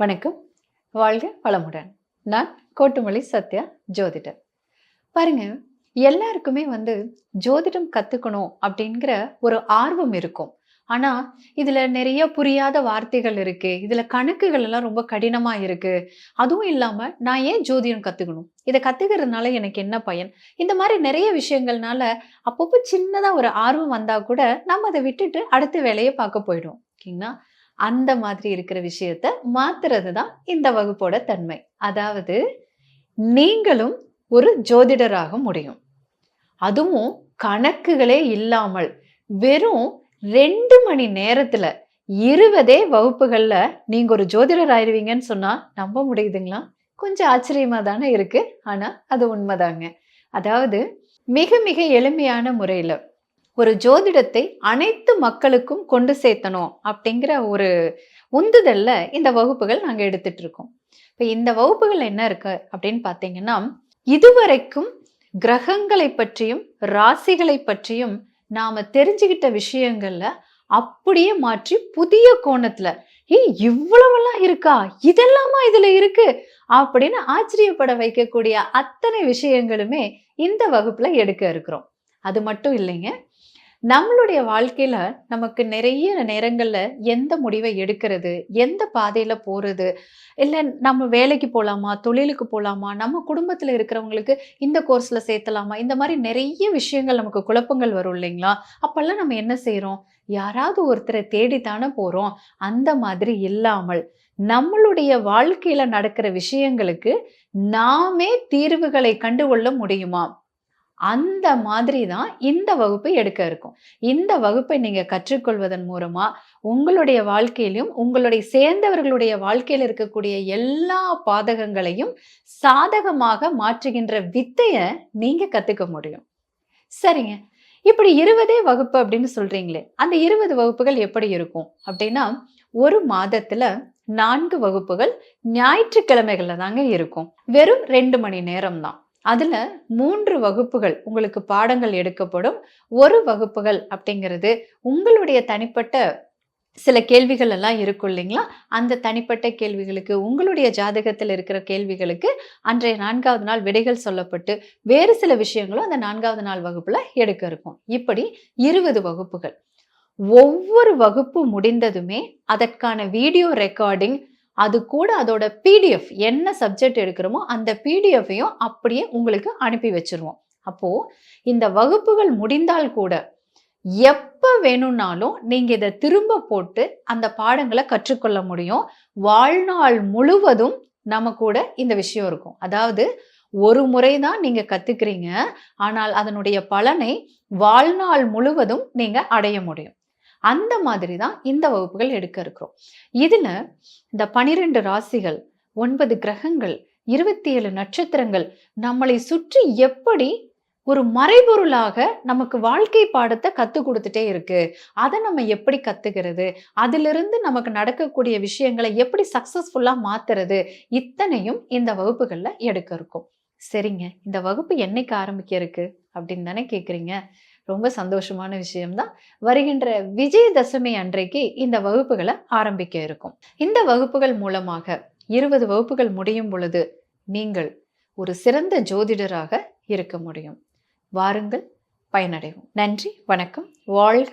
வணக்கம். வாழ்க வளமுடன். நான் கோட்டுமலை சத்யா ஜோதிடர். பாருங்க எல்லாருக்குமே வந்து ஜோதிடம் கத்துக்கணும் அப்படிங்கிற ஒரு ஆர்வம் இருக்கும். ஆனா இதுல நிறைய புரியாத வார்த்தைகள் இருக்கு. இதுல கணக்குகள் எல்லாம் ரொம்ப கடினமா இருக்கு. அதுவும் இல்லாம நான் ஏன் ஜோதிடம் கத்துக்கணும்? இதை கத்துக்கிறதுனால எனக்கு என்ன பயன்? இந்த மாதிரி நிறைய விஷயங்கள்னால அப்பப்போ சின்னதா ஒரு ஆர்வம் வந்தா கூட நம்ம அதை விட்டுட்டு அடுத்த வேலையை பார்க்க போயிடும் ஓகேங்களா? அந்த மாதிரி இருக்கிற விஷயத்த மாத்துறது தான் இந்த வகுப்போட தன்மை. அதாவது நீங்களும் ஒரு ஜோதிடராக முடியும். அதுவும் கணக்குகளே இல்லாமல் வெறும் ரெண்டு மணி நேரத்துல இருபதே வகுப்புகள்ல நீங்க ஒரு ஜோதிடர் ஆயிடுவீங்கன்னு சொன்னா நம்ப முடியுதுங்களா? கொஞ்சம் ஆச்சரியமா தானே இருக்கு. ஆனா அது உண்மைதாங்க. அதாவது மிக மிக எளிமையான முறையில ஒரு ஜோதிடத்தை அனைத்து மக்களுக்கும் கொண்டு சேர்த்தணும் அப்படிங்கிற ஒரு உந்துதல்ல இந்த வகுப்புகள் நாங்கள் எடுத்துட்டு இருக்கோம். இப்போ இந்த வகுப்புகள் என்ன இருக்கு அப்படின்னு பார்த்தீங்கன்னா இதுவரைக்கும் கிரகங்களை பற்றியும் ராசிகளை பற்றியும் நாம தெரிஞ்சுக்கிட்ட விஷயங்கள்ல அப்படியே மாற்றி புதிய கோணத்துல ஏய் இவ்வளவெல்லாம் இருக்கா? இதெல்லாமா இதுல இருக்கு? அப்படின்னு ஆச்சரியப்பட வைக்கக்கூடிய அத்தனை விஷயங்களுமே இந்த வகுப்புல எடுக்க இருக்கிறோம். அது மட்டும் இல்லைங்க நம்மளுடைய வாழ்க்கையில நமக்கு நிறைய நேரங்கள்ல எந்த முடிவை எடுக்கிறது? எந்த பாதையில போறது? இல்ல நம்ம வேலைக்கு போலாமா? தொழிலுக்கு போலாமா? நம்ம குடும்பத்துல இருக்கிறவங்களுக்கு இந்த கோர்ஸ்ல சேர்த்தலாமா? இந்த மாதிரி நிறைய விஷயங்கள் நமக்கு குழப்பங்கள் வரும் இல்லைங்களா? அப்பெல்லாம் நம்ம என்ன செய்யறோம் யாராவது ஒருத்தரை தேடித்தானே போறோம். அந்த மாதிரி இல்லாமல் நம்மளுடைய வாழ்க்கையில நடக்கிற விஷயங்களுக்கு நாமே தீர்வுகளை கண்டுகொள்ள முடியுமா? அந்த மாதிரி தான் இந்த வகுப்பு எடுக்க இருக்கும். இந்த வகுப்பை நீங்கள் கற்றுக்கொள்வதன் மூலமாக உங்களுடைய வாழ்க்கையிலும் உங்களுடைய சேர்ந்தவர்களுடைய வாழ்க்கையில் இருக்கக்கூடிய எல்லா பாதகங்களையும் சாதகமாக மாற்றுகின்ற வித்தையை நீங்கள் கற்றுக்க முடியும். சரிங்க. இப்படி இருபதே வகுப்பு அப்படின்னு சொல்கிறீங்களே அந்த இருபது வகுப்புகள் எப்படி இருக்கும்? அப்படின்னா ஒரு மாதத்தில் நான்கு வகுப்புகள் ஞாயிற்றுக்கிழமைகளில் தாங்க இருக்கும். வெறும் ரெண்டு மணி நேரம் தான் அதுல மூன்று வகுப்புகள் உங்களுக்கு பாடங்கள் எடுக்கப்படும். ஒரு வகுப்புகள் அப்படிங்கிறது உங்களுடைய தனிப்பட்ட சில கேள்விகள் எல்லாம் இருக்கும் இல்லைங்களா? அந்த தனிப்பட்ட கேள்விகளுக்கு உங்களுடைய ஜாதகத்தில் இருக்கிற கேள்விகளுக்கு அன்றைய நான்காவது நாள் விடைகள் சொல்லப்பட்டு வேறு சில விஷயங்களும் அந்த நான்காவது நாள் வகுப்புல எடுக்க இருக்கும். இப்படி இருபது வகுப்புகள். ஒவ்வொரு வகுப்பு முடிந்ததுமே அதற்கான வீடியோ ரெக்கார்டிங் அது கூட அதோட பிடிஎஃப் என்ன சப்ஜெக்ட் எடுக்கிறோமோ அந்த பிடிஎஃப்பையும் அப்படியே உங்களுக்கு அனுப்பி வச்சிருவோம். அப்போது இந்த வகுப்புகள் முடிந்தால் கூட எப்போ வேணும்னாலும் நீங்கள் இதை திரும்ப போட்டு அந்த பாடங்களை கற்றுக்கொள்ள முடியும். வாழ்நாள் முழுவதும் நம்ம கூட இந்த விஷயம் இருக்கும். அதாவது ஒரு முறை தான் நீங்க கத்துக்கிறீங்க. ஆனால் அதனுடைய பலனை வாழ்நாள் முழுவதும் நீங்க அடைய முடியும். அந்த மாதிரி தான் இந்த வகுப்புகள் எடுக்க இருக்கிறோம். இதுல இந்த பனிரெண்டு ராசிகள் ஒன்பது கிரகங்கள் இருபத்தி ஏழு நட்சத்திரங்கள் நம்மளை சுற்றி எப்படி ஒரு மறைபொருளாக நமக்கு வாழ்க்கை பாடத்தை கத்து கொடுத்துட்டே இருக்கு. அதை நம்ம எப்படி கத்துக்கிறது? அதிலிருந்து நமக்கு நடக்கக்கூடிய விஷயங்களை எப்படி சக்சஸ்ஃபுல்லா மாத்துறது? இத்தனையும் இந்த வகுப்புகள்ல எடுக்க இருக்கும். சரிங்க. இந்த வகுப்பு என்னைக்கு ஆரம்பிக்க இருக்கு? அப்படின்னு தானே கேக்குறீங்க? ரொம்ப சந்தோஷமான விஷயம்தான். வருகின்ற விஜயதசமி அன்றைக்கு இந்த வகுப்புகளை ஆரம்பிக்க இருக்கும். இந்த வகுப்புகள் மூலமாக இருபது வகுப்புகள் முடியும் பொழுது நீங்கள் ஒரு சிறந்த ஜோதிடராக இருக்க முடியும். வாருங்கள் பயனடைவோம். நன்றி வணக்கம். வாழ்க